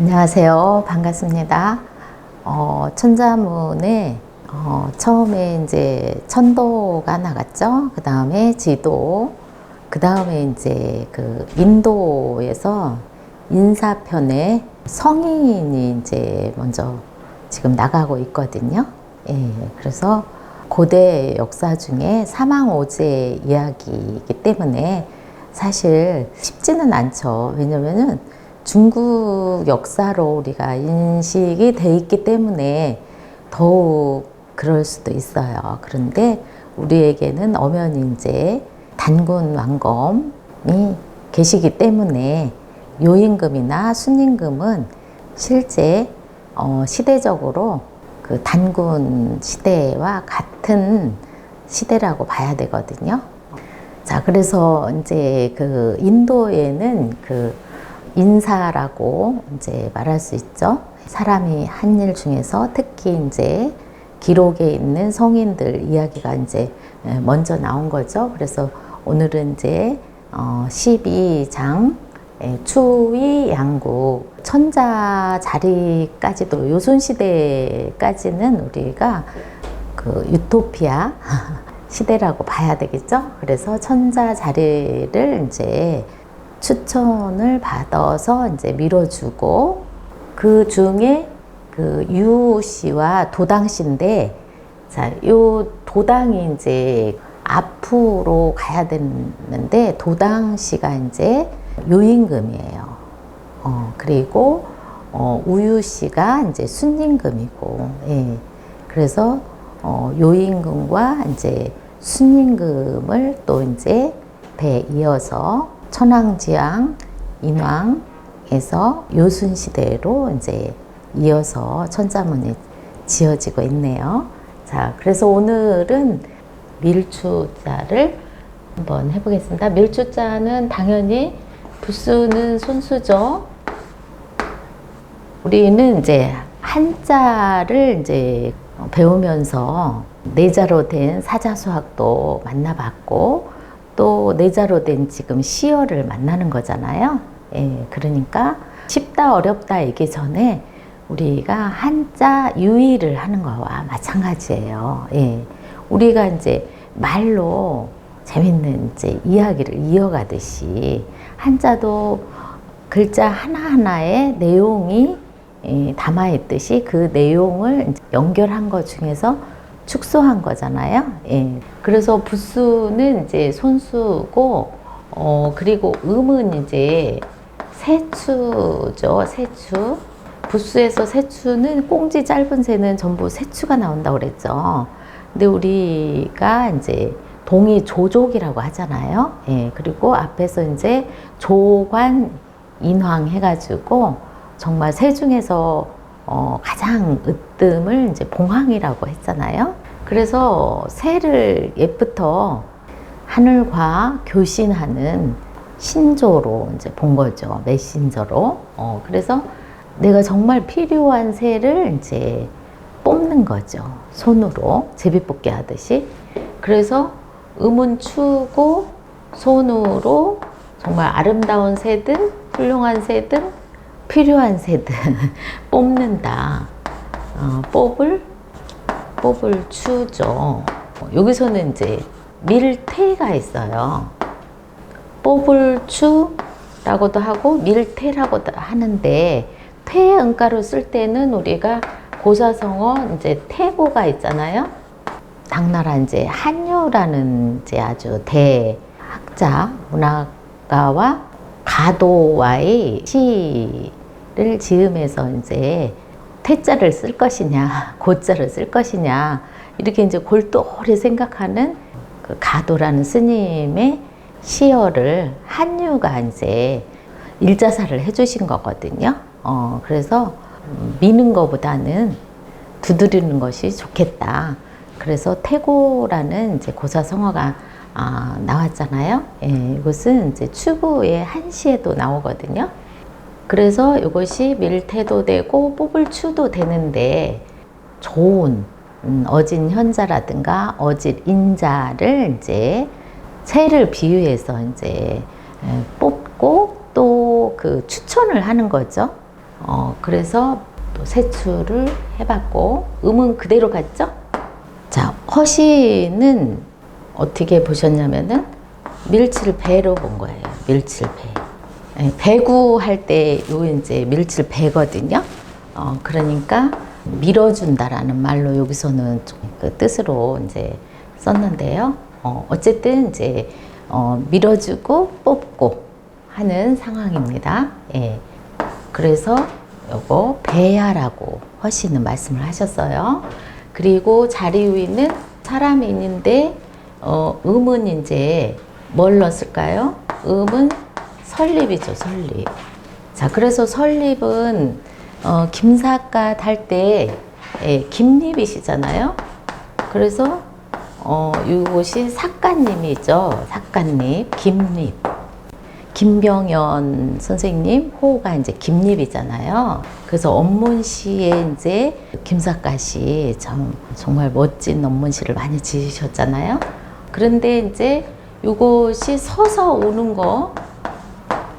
안녕하세요. 반갑습니다. 어, 천자문에 어, 처음에 이제 천도가 나갔죠. 그 다음에 지도, 그 다음에 이제 그 인도에서 인사편에 성인이 이제 먼저 지금 나가고 있거든요. 예, 그래서 고대 역사 중에 사망오제 이야기이기 때문에 사실 쉽지는 않죠. 왜냐면은 중국 역사로 우리가 인식이 돼 있기 때문에 더욱 그럴 수도 있어요. 그런데 우리에게는 엄연히 이제 단군 왕검이 계시기 때문에 요임금이나 순임금은 실제 어, 시대적으로 그 단군 시대와 같은 시대라고 봐야 되거든요. 자, 그래서 이제 그 인도에는 그 인사라고 이제 말할 수 있죠. 사람이 한 일 중에서 특히 이제 기록에 있는 성인들 이야기가 이제 먼저 나온 거죠. 그래서 오늘은 이제 어 12장 추위 양국 천자 자리까지도 요순시대까지는 우리가 그 유토피아 시대라고 봐야 되겠죠. 그래서 천자 자리를 이제 추천을 받아서 이제 밀어주고 그 중에 그 유 씨와 도당 씨인데 자, 요 도당이 이제 앞으로 가야 되는데 도당 씨가 이제 요임금이에요. 어, 그리고 어, 우유 씨가 이제 순임금이고, 예. 그래서 어, 요임금과 이제 순임금을 또 이제 배 이어서 천황지왕, 인왕에서 요순 시대로 이제 이어서 천자문이 지어지고 있네요. 자, 그래서 오늘은 밀추자를 한번 해보겠습니다. 밀추자는 당연히 부수는 손수죠. 우리는 이제 한자를 이제 배우면서 내자로 된 사자수학도 만나봤고 또 내자로 된 지금 시어를 만나는 거잖아요. 예, 그러니까 쉽다 어렵다 이기 전에 우리가 한자 유의를 하는 거와 마찬가지예요. 예, 우리가 이제 말로 재밌는 이제 이야기를 이어가듯이 한자도 글자 하나하나에 내용이 담아 있듯이 그 내용을 연결한 것 중에서 축소한 거잖아요. 예. 그래서 부수는 이제 손수고, 어, 그리고 음은 이제 세추죠. 세추. 부수에서 세추는 꽁지 짧은 새는 전부 세추가 나온다고 그랬죠. 근데 우리가 이제 동이 조족이라고 하잖아요. 예, 그리고 앞에서 이제 조관 인황 해가지고 정말 새 중에서 어, 가장 으뜸을 이제 봉황이라고 했잖아요. 그래서 새를 옛부터 하늘과 교신하는 신조로 이제 본 거죠. 메신저로. 어, 그래서 내가 정말 필요한 새를 이제 뽑는 거죠. 손으로 제비뽑기 하듯이. 그래서 음은 추고 손으로 정말 아름다운 새든 훌륭한 새든 필요한 새든 뽑는다. 어, 뽑을 뽑을 추죠. 여기서는 이제 밀태가 있어요. 뽑을 추라고도 하고 밀태라고도 하는데 태 은가로 쓸 때는 우리가 고사성어 이제 태고가 있잖아요. 당나라 이제 한유라는 이제 아주 대학자 문학가와 가도와의 시를 지으면서 이제 태자를 쓸 것이냐 고자를 쓸 것이냐 이렇게 이제 골똘히 생각하는 그 가도라는 스님의 시어를 한유가 이제 일자사를 해주신 거거든요. 어, 그래서 미는 것보다는 두드리는 것이 좋겠다. 그래서 태고라는 이제 고사성어가 아, 나왔잖아요. 예, 이것은 이제 추구의 한시에도 나오거든요. 그래서 이것이 밀태도 되고 뽑을 추도 되는데 좋은 음, 어진 현자라든가 어진 인자를 이제 새를 비유해서 이제 뽑고 또 그 추천을 하는 거죠. 어, 그래서 또 세추를 해봤고, 음은 그대로 갔죠? 자, 허시는 어떻게 보셨냐면은 밀칠 배로 본 거예요. 밀칠 배. 예, 배구 할 때 요 이제 밀칠 배거든요. 어, 그러니까 밀어준다라는 말로 여기서는 좀그 뜻으로 이제 썼는데요. 어, 어쨌든 이제 어, 밀어주고 뽑고 하는 상황입니다. 예. 그래서 요거 배야라고 허시는 말씀을 하셨어요. 그리고 자리 위는 사람이 있는데 어, 음은 이제 뭘 넣었을까요? 음은 설립이죠, 설립. 자, 그래서 설립은 어, 김삿갓 할때 예, 김립이시잖아요. 그래서 어, 이곳이 삭가님이죠. 삭가님, 김립. 김병연 선생님 호가 이제 김립이잖아요. 그래서 원문시에 이제 김삿갓이 참 정말 멋진 원문시를 많이 지으셨잖아요. 그런데 이제 이것이 서서 오는 거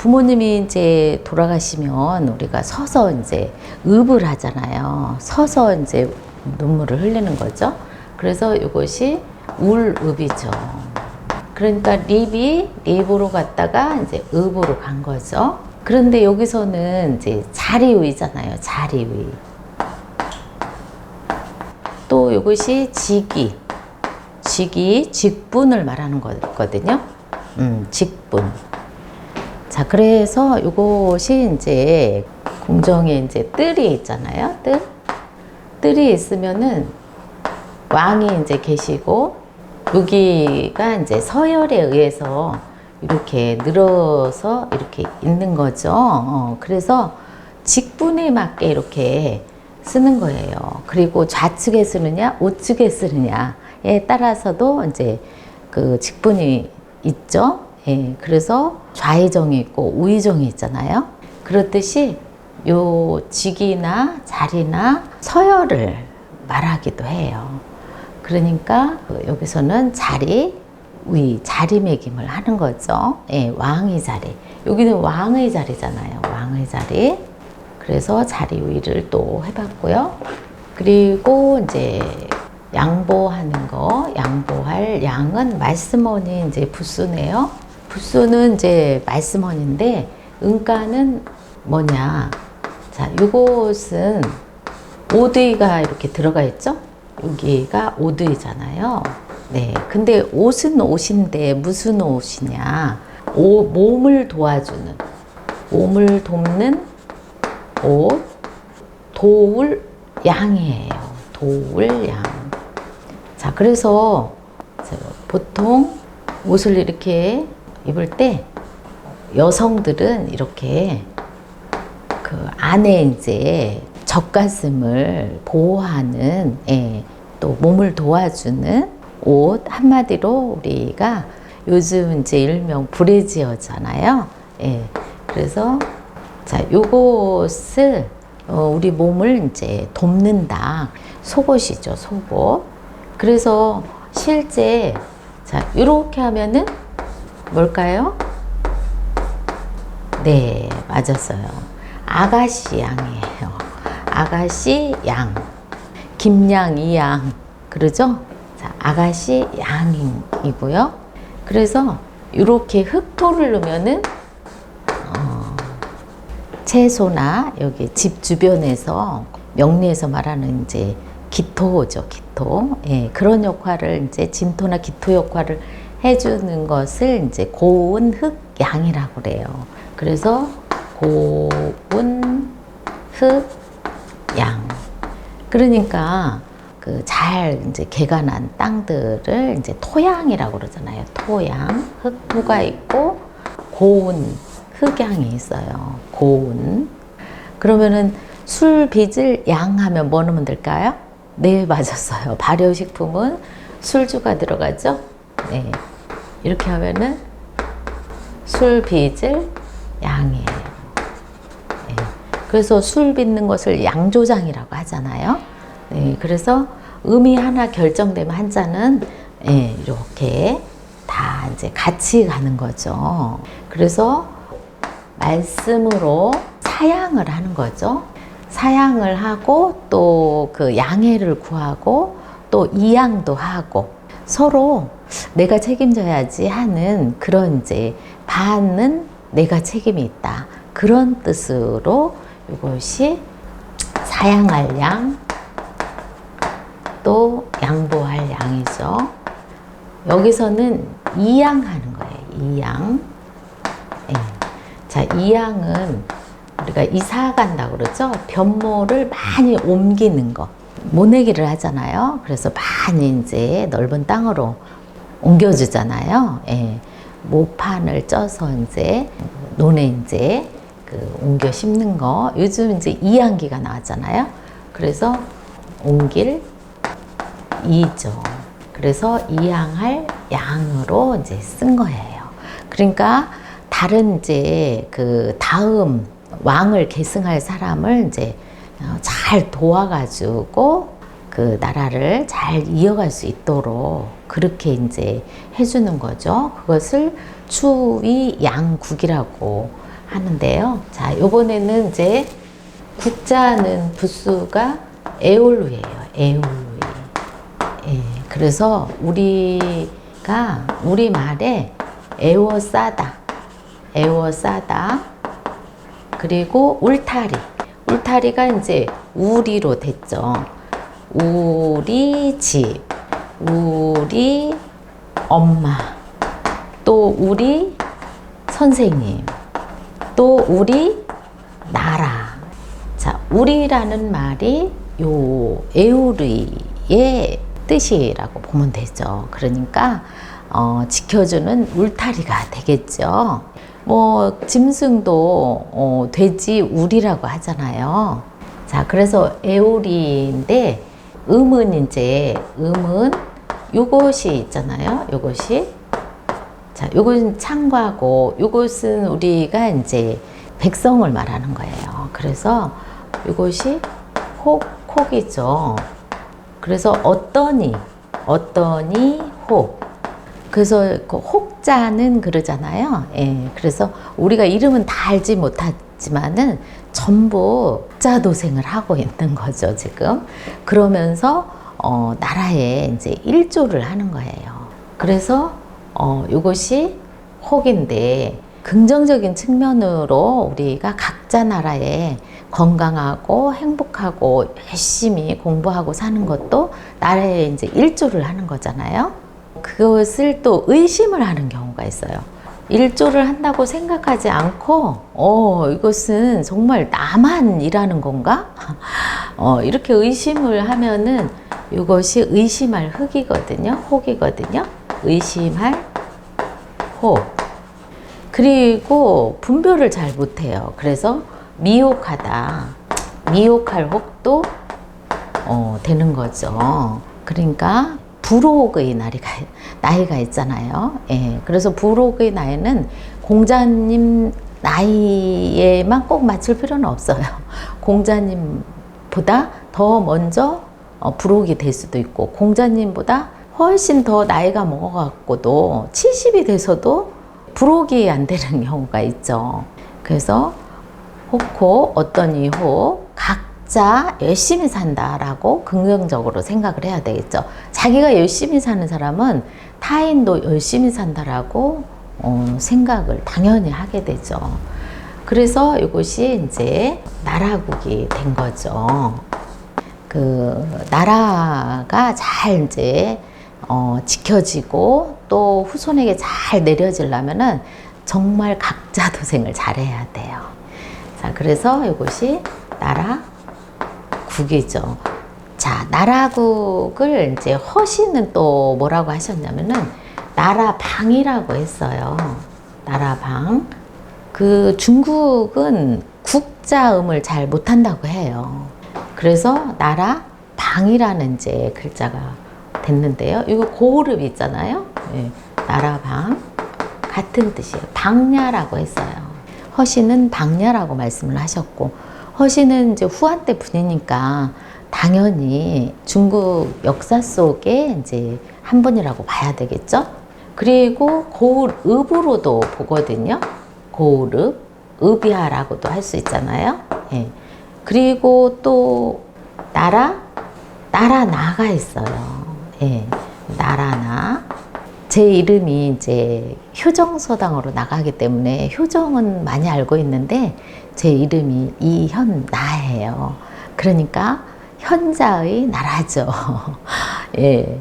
부모님이 이제 돌아가시면 우리가 서서 이제 읍을 하잖아요. 서서 이제 눈물을 흘리는 거죠. 그래서 이것이 울읍이죠. 그러니까 립이 립으로 갔다가 이제 읍으로 간 거죠. 그런데 여기서는 이제 자리위잖아요. 자리위. 또 이것이 직이. 직이 직분을 말하는 거거든요. 음, 직분. 자, 그래서 이것이 이제 궁정에 이제 뜰이 있잖아요. 뜰. 뜰이 있으면은 왕이 이제 계시고 여기가 이제 서열에 의해서 이렇게 늘어서 이렇게 있는 거죠. 어, 그래서 직분에 맞게 이렇게 쓰는 거예요. 그리고 좌측에 쓰느냐, 우측에 쓰느냐에 따라서도 이제 그 직분이 있죠. 예, 그래서 좌의정이 있고 우의정이 있잖아요. 그렇듯이 요 직이나 자리나 서열을 말하기도 해요. 그러니까 그 여기서는 자리, 위, 자리매김을 하는 거죠. 예, 왕의 자리. 여기는 왕의 자리잖아요. 왕의 자리. 그래서 자리 위를 또 해봤고요. 그리고 이제 양보하는 거, 양보할 양은 말씀원이 이제 부수네요. 부수는 이제 말씀원인데 은가는 뭐냐? 자, 이것은 오드이가 이렇게 들어가 있죠? 여기가 오드이잖아요. 네. 근데 옷은 옷인데 무슨 옷이냐? 오, 몸을 도와주는, 몸을 돕는 옷, 도울 양이에요. 도울 양. 자, 그래서 보통 옷을 이렇게 입을 때 여성들은 이렇게 그 안에 이제 젖가슴을 보호하는 예, 또 몸을 도와주는 옷 한마디로 우리가 요즘 이제 일명 브래지어잖아요. 예, 그래서 자 요것을 어, 우리 몸을 이제 돕는다 속옷이죠 속옷. 그래서 실제 자 이렇게 하면은 뭘까요? 네 맞았어요. 아가씨 양이에요. 아가씨 양, 김양 이양 그러죠? 자, 아가씨 양이고요. 그래서 이렇게 흑토를 넣으면은 어, 채소나 여기 집 주변에서 명리에서 말하는 이제 기토죠, 기토. 예, 그런 역할을 이제 진토나 기토 역할을 해주는 것을 이제 고운 흑양이라고 그래요. 그래서 고운 흑 양. 그러니까 그 잘 이제 개가 난 땅들을 이제 토양이라고 그러잖아요. 토양, 흙무가 있고 고운 흑양이 있어요. 고운. 그러면은 술 빚을 양하면 뭐 넣으면 될까요? 네, 맞았어요. 발효식품은 술주가 들어가죠? 네. 이렇게 하면은 술 빚을 양이에요. 그래서 술 빚는 것을 양조장이라고 하잖아요. 네, 그래서 음이 하나 결정되면 한자는 예, 이렇게 다 이제 같이 가는 거죠. 그래서 말씀으로 사양을 하는 거죠. 사양을 하고 또 그 양해를 구하고 또 이양도 하고 서로 내가 책임져야지 하는 그런 이제 받는 내가 책임이 있다. 그런 뜻으로 이것이 사양할 양, 또 양보할 양이죠. 여기서는 이양하는 거예요. 이양. 예. 자, 이양은 우리가 이사 간다고 그러죠. 변모를 많이 옮기는 거. 모내기를 하잖아요. 그래서 많이 이제 넓은 땅으로 옮겨주잖아요. 예. 모판을 쪄서 이제 논에 이제 그 옮겨 심는 거. 요즘 이제 이양기가 나왔잖아요. 그래서 옮길 이죠. 그래서 이양할 양으로 이제 쓴 거예요. 그러니까 다른 이제 그 다음 왕을 계승할 사람을 이제 어, 잘 도와가지고 그 나라를 잘 이어갈 수 있도록 그렇게 이제 해주는 거죠. 그것을 추위 양국이라고 하는데요. 자, 요번에는 이제 국자는 부수가 에올루예요. 에올루. 예, 그래서 우리가 우리 말에 애워싸다, 애워싸다, 그리고 울타리, 울타리가 이제 우리로 됐죠. 우리 집, 우리 엄마, 또 우리 선생님, 또 우리 나라. 자, 우리라는 말이 요 에우르의 뜻이라고 보면 되죠. 그러니까 어, 지켜주는 울타리가 되겠죠. 뭐 짐승도 어, 돼지 우리라고 하잖아요. 자, 그래서 에오리인데 음은 이제 음은 요것이 있잖아요. 요것이 자, 요것은 창과고 요것은 우리가 이제 백성을 말하는 거예요. 그래서 요것이 혹 혹이죠. 그래서 어떠니 어떠니 혹 그래서 그 혹자는 그러잖아요. 예. 그래서 우리가 이름은 다 알지 못하지만은 전부 자도생을 하고 있는 거죠, 지금. 그러면서 어, 나라에 이제 일조를 하는 거예요. 그래서 어, 이것이 혹인데 긍정적인 측면으로 우리가 각자 나라에 건강하고 행복하고 열심히 공부하고 사는 것도 나라에 이제 일조를 하는 거잖아요. 그것을 또 의심을 하는 경우가 있어요. 일조를 한다고 생각하지 않고, 어, 이것은 정말 나만 일하는 건가? 어, 이렇게 의심을 하면은 이것이 의심할 흙이거든요. 혹이거든요. 의심할 혹. 그리고 분별을 잘 못해요. 그래서 미혹하다. 미혹할 혹도 어, 되는 거죠. 그러니까 불혹의 나이가, 나이가 있잖아요. 예, 그래서 불혹의 나이는 공자님 나이에만 꼭 맞출 필요는 없어요. 공자님보다 더 먼저 어, 불혹이 될 수도 있고, 공자님보다 훨씬 더 나이가 먹어갖고도 70이 돼서도 불혹이 안 되는 경우가 있죠. 그래서 혹호 어떤 이호 각자 열심히 산다라고 긍정적으로 생각을 해야 되겠죠. 자기가 열심히 사는 사람은 타인도 열심히 산다라고 어, 생각을 당연히 하게 되죠. 그래서 이것이 이제 나라국이 된 거죠. 그 나라가 잘 이제 어, 지켜지고 또 후손에게 잘 내려지려면은 정말 각자 도생을 잘해야 돼요. 자, 그래서 이것이 나라 국이죠. 자, 나라국을 이제 허시는 또 뭐라고 하셨냐면은 나라방이라고 했어요. 나라방. 그 중국은 국자음을 잘 못한다고 해요. 그래서 나라 방이라는 이제 글자가 됐는데요. 이거 고르비 있잖아요. 예, 나라 방 같은 뜻이에요. 방야라고 했어요. 허씨는 방야라고 말씀을 하셨고 허씨는 이제 후한 때 분이니까 당연히 중국 역사 속에 이제 한 분이라고 봐야 되겠죠. 그리고 고을읍으로도 보거든요. 고을읍, 의비하라고도 할 수 있잖아요. 예. 그리고 또 나라 나라 나가 있어요. 예. 나라 나. 제 이름이 이제 효정서당으로 나가기 때문에 효정은 많이 알고 있는데 제 이름이 이현나예요. 그러니까 현자의 나라죠. 예.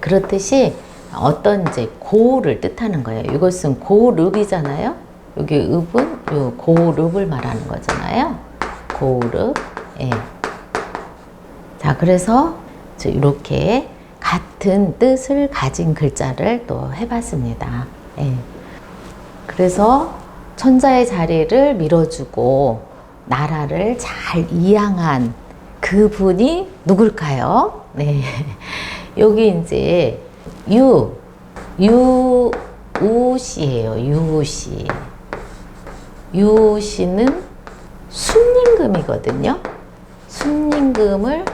그렇듯이 어떤 이제 고를 뜻하는 거예요. 이것은 고릅이잖아요. 여기 읍은 요 고릅을 말하는 거잖아요. 고릅. 예. 자, 그래서 이렇게 같은 뜻을 가진 글자를 또 해봤습니다. 예. 그래서 천자의 자리를 밀어주고 나라를 잘 이양한 그분이 누굴까요? 네. 여기 이제 유, 유, 우 씨예요. 유씨. 유씨는 순임금이거든요. 순임금을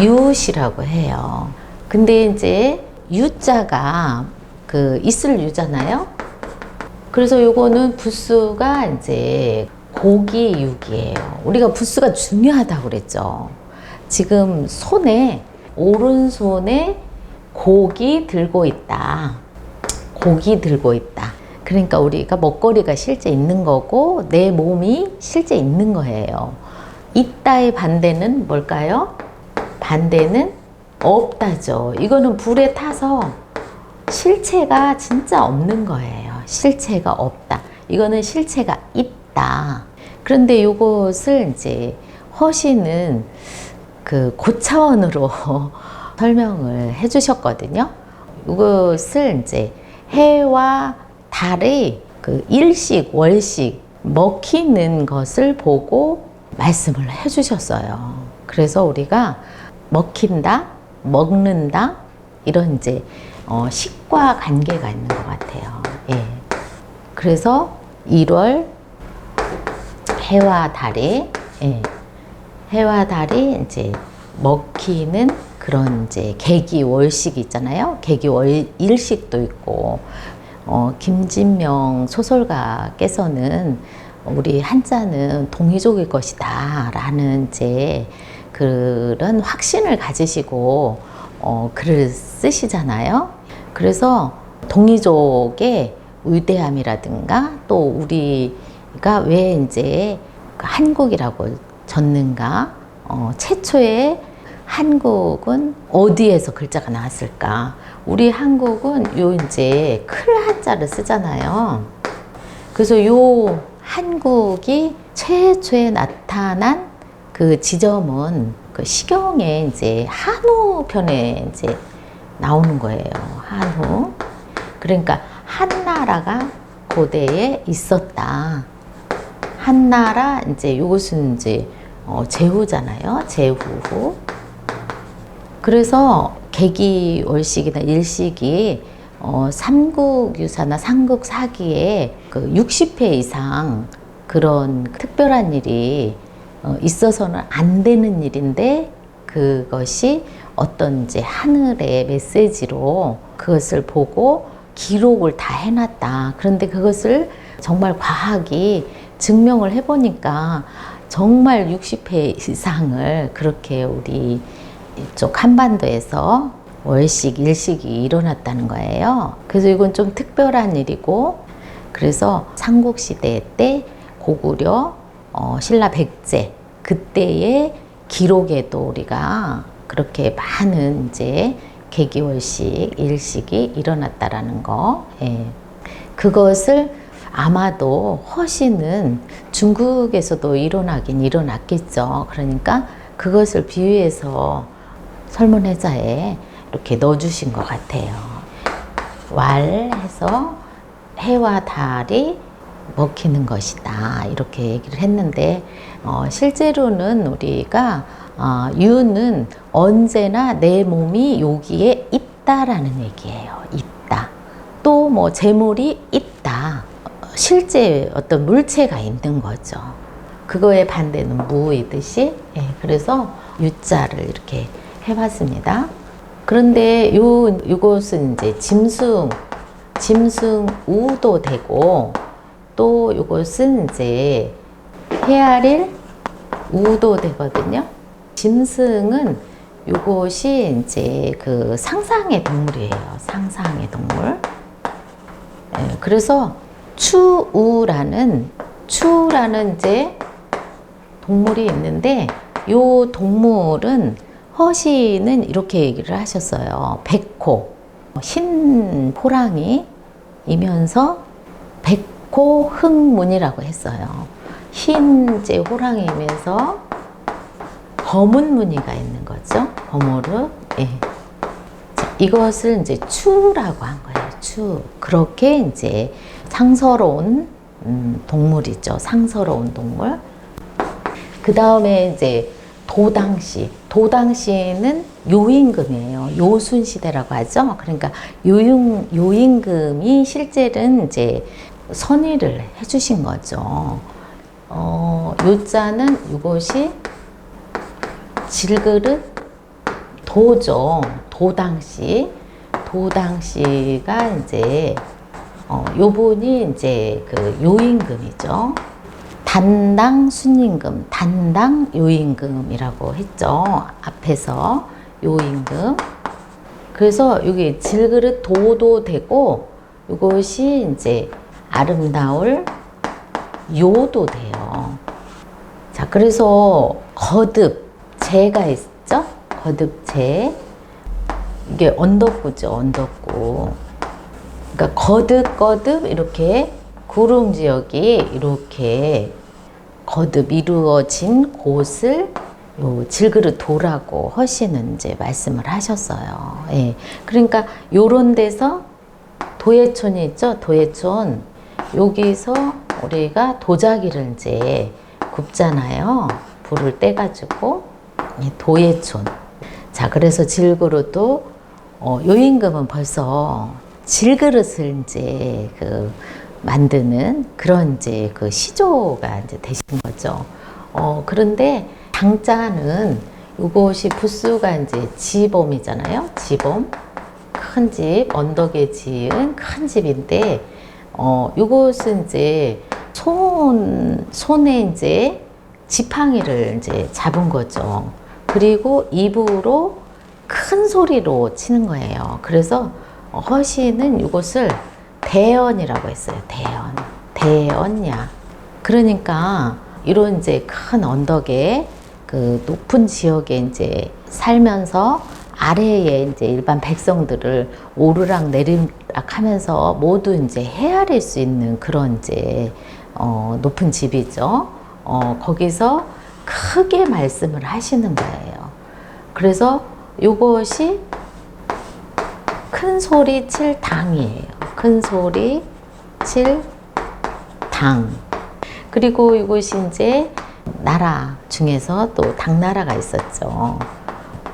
유씨라고 해요. 근데 이제 유자가 그 있을 유잖아요. 그래서 요거는 부수가 이제 고기 육이에요. 우리가 부수가 중요하다고 그랬죠. 지금 손에 오른손에 고기 들고 있다. 고기 들고 있다. 그러니까 우리가 먹거리가 실제 있는 거고 내 몸이 실제 있는 거예요. 있다의 반대는 뭘까요? 반대는 없다죠. 이거는 불에 타서 실체가 진짜 없는 거예요. 실체가 없다. 이거는 실체가 있다. 그런데 이것을 이제 허시는 그 고차원으로 설명을 해 주셨거든요. 이것을 이제 해와 달의 그 일식, 월식 먹히는 것을 보고 말씀을 해 주셨어요. 그래서 우리가 먹힌다, 먹는다, 이런 이제 어, 식과 관계가 있는 것 같아요. 예. 그래서 1월 해와 달이, 예. 해와 달이 이제 먹히는 그런 이제 계기 월식 있잖아요. 계기 월 일식도 있고 어, 김진명 소설가께서는 우리 한자는 동이족일 것이다 라는 이제 그런 확신을 가지시고 어, 글을 쓰시잖아요. 그래서 동이족의 위대함이라든가 또 우리가 왜 이제 한국이라고 졌는가 어, 최초의 한국은 어디에서 글자가 나왔을까? 우리 한국은 요 이제 클 한자를 쓰잖아요. 그래서 요 한국이 최초에 나타난 그 지점은 그 시경에 이제 한우 편에 이제 나오는 거예요. 한우. 그러니까 한나라가 고대에 있었다. 한나라 이제 요것은 이제 어, 제후잖아요. 제후. 그래서 계기월식이나 일식이 어, 삼국유사나 삼국사기에 그 60회 이상 그런 특별한 일이 어, 있어서는 안 되는 일인데 그것이 어떤 이제 하늘의 메시지로 그것을 보고 기록을 다 해놨다. 그런데 그것을 정말 과학이 증명을 해보니까 정말 60회 이상을 그렇게 우리 이쪽 한반도에서 월식, 일식이 일어났다는 거예요. 그래서 이건 좀 특별한 일이고, 그래서 삼국시대 때 고구려, 어, 신라 백제, 그때의 기록에도 우리가 그렇게 많은 이제 계기월식, 일식이 일어났다라는 거. 예. 그것을 아마도 허시는 중국에서도 일어나긴 일어났겠죠. 그러니까 그것을 비유해서 설문해자에 이렇게 넣어주신 것 같아요. 왈 해서 해와 달이 먹히는 것이다. 이렇게 얘기를 했는데, 어, 실제로는 우리가, 어, 유는 언제나 내 몸이 여기에 있다라는 얘기예요. 있다. 또 뭐 재물이 있다. 실제 어떤 물체가 있는 거죠. 그거의 반대는 무이듯이, 예, 그래서 유자를 이렇게 해봤습니다. 그런데 요, 요것은 이제 짐승, 짐승 우도 되고, 또 이것은 이제 헤아릴 우도 되거든요. 짐승은 이것이 이제 그 상상의 동물이에요. 상상의 동물. 예, 그래서 추우라는 추라는 이제 동물이 있는데 요 동물은 허시는 이렇게 얘기를 하셨어요. 백호 흰 호랑이이면서 백호 흑문이라고 했어요. 흰 이제 호랑이면서 검은 무늬가 있는 거죠. 범호르. 예. 자, 이것을 이제 추라고 한 거예요. 추. 그렇게 이제 상서로운 음, 동물이죠. 상서로운 동물. 그 다음에 이제 도당시. 도당시는 요임금이에요. 요순 시대라고 하죠. 그러니까 요임, 요임금이 실제는 이제 선의를 해주신 거죠. 어, 요자는 이것이 질그릇 도죠. 도당시. 도당시가 이제, 어, 요분이 이제 그 요임금이죠. 단당 순임금, 단당 요임금이라고 했죠. 앞에서 요임금. 그래서 여기 질그릇 도도 되고 이것이 이제 아름다울 요도 돼요. 자, 그래서 거듭 재가 있죠? 거듭 재. 이게 언덕구죠, 언덕구. 그러니까 거듭 거듭 이렇게 구릉 지역이 이렇게 거듭 이루어진 곳을 요 질그릇 도라고 허시는 이제 말씀을 하셨어요. 예. 그러니까 요런 데서 도예촌이 있죠. 도예촌. 여기서 우리가 도자기를 이제 굽잖아요. 불을 떼가지고 이 도예촌. 자, 그래서 질그릇도 어, 요임금은 벌써 질그릇을 이제 그 만드는 그런 이제 그 시조가 이제 되신 거죠. 어, 그런데 당자는 이것이 부수가 이제 지범이잖아요. 지범. 큰 집, 언덕에 지은 큰 집인데, 어, 이것은 이제 손, 손에 이제 지팡이를 이제 잡은 거죠. 그리고 입으로 큰 소리로 치는 거예요. 그래서 허시는 이것을 대연이라고 했어요. 대연. 대연야. 그러니까 이런 이제 큰 언덕에 그 높은 지역에 이제 살면서 아래에 이제 일반 백성들을 오르락 내리락 하면서 모두 이제 헤아릴 수 있는 그런 이제 어 높은 집이죠. 어 거기서 크게 말씀을 하시는 거예요. 그래서 이것이 큰 소리 칠 당이에요. 큰 소리 칠 당. 그리고 이것이 이제 나라 중에서 또 당나라가 있었죠.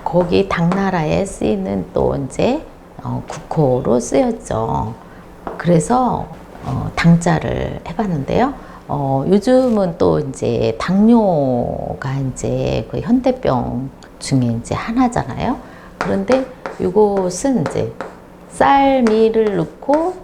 거기 당나라에 쓰이는 또 이제 어, 국호로 쓰였죠. 그래서 어, 당자를 해봤는데요. 어, 요즘은 또 이제 당뇨가 이제 그 현대병 중에 이제 하나잖아요. 그런데 이것은 이제 쌀미를 넣고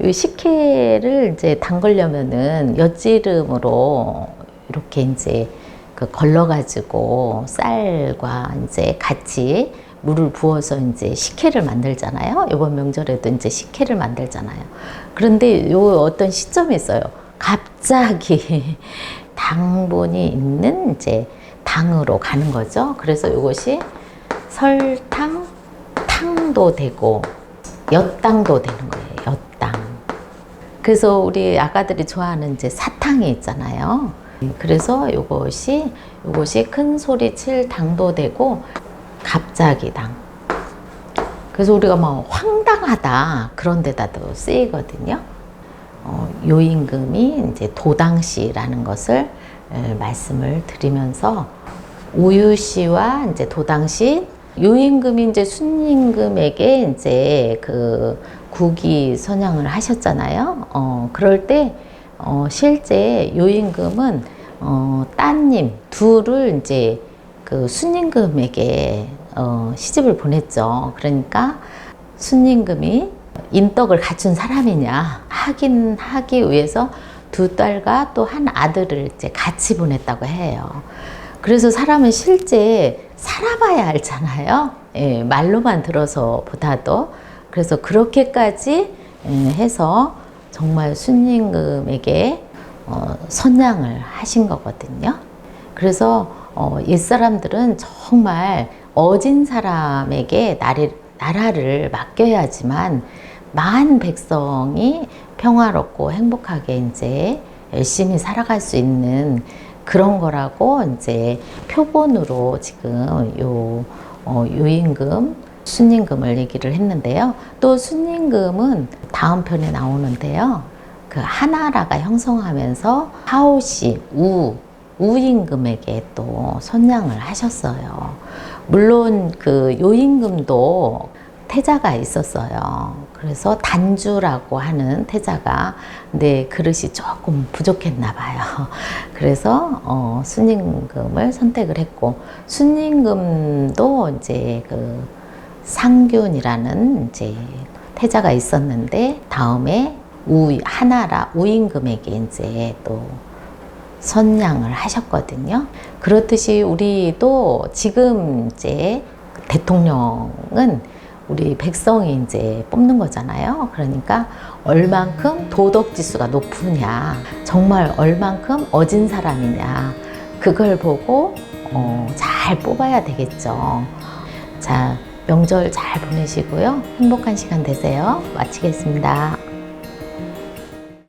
이 식혜를 이제 담그려면은 엿지름으로 이렇게 이제 그 걸러가지고 쌀과 이제 같이 물을 부어서 이제 식혜를 만들잖아요. 이번 명절에도 이제 식혜를 만들잖아요. 그런데 요 어떤 시점이 있어요. 갑자기 당분이 있는 이제 당으로 가는 거죠. 그래서 이것이 설탕, 탕도 되고 엿당도 되는 거예요. 엿당. 그래서 우리 아가들이 좋아하는 이제 사탕이 있잖아요. 그래서 이것이 이것이 큰 소리 칠 당도 되고 갑자기 당. 그래서 우리가 뭐 황당하다 그런 데다도 쓰이거든요. 어, 요 임금이 이제 도당시라는 것을 에, 말씀을 드리면서 우유시와 이제 도당시 요임금이 이제 순임금에게 이제 그 국위 선양을 하셨잖아요. 어, 그럴 때 어, 실제 요임금은 어, 따님 둘을 이제 그 순임금에게 어, 시집을 보냈죠. 그러니까 순임금이 인덕을 갖춘 사람이냐 확인하기 위해서 두 딸과 또 한 아들을 이제 같이 보냈다고 해요. 그래서 사람은 실제 살아봐야 알잖아요. 예, 말로만 들어서 보다도. 그래서 그렇게까지 예, 해서 정말 순임금에게 어, 선양을 하신 거거든요. 그래서 어, 옛 사람들은 정말 어진 사람에게 나리, 나라를 맡겨야지만 만 백성이 평화롭고 행복하게 이제 열심히 살아갈 수 있는 그런 거라고 이제 표본으로 지금 요 어, 요임금, 순임금을 얘기를 했는데요. 또 순임금은 다음 편에 나오는데요. 그 하나라가 형성하면서 하오시, 우, 우임금에게 또 선양을 하셨어요. 물론 그 요임금도 태자가 있었어요. 그래서 단주라고 하는 태자가 내 그릇이 조금 부족했나 봐요. 그래서 어, 순임금을 선택을 했고 순임금도 이제 그 상균이라는 이제 태자가 있었는데 다음에 우 하나라 우임금에게 이제 또 선양을 하셨거든요. 그렇듯이 우리도 지금 이제 대통령은 우리 백성이 이제 뽑는 거잖아요. 그러니까 얼만큼 도덕 지수가 높으냐, 정말 얼만큼 어진 사람이냐, 그걸 보고 어, 잘 뽑아야 되겠죠. 자, 명절 잘 보내시고요. 행복한 시간 되세요. 마치겠습니다.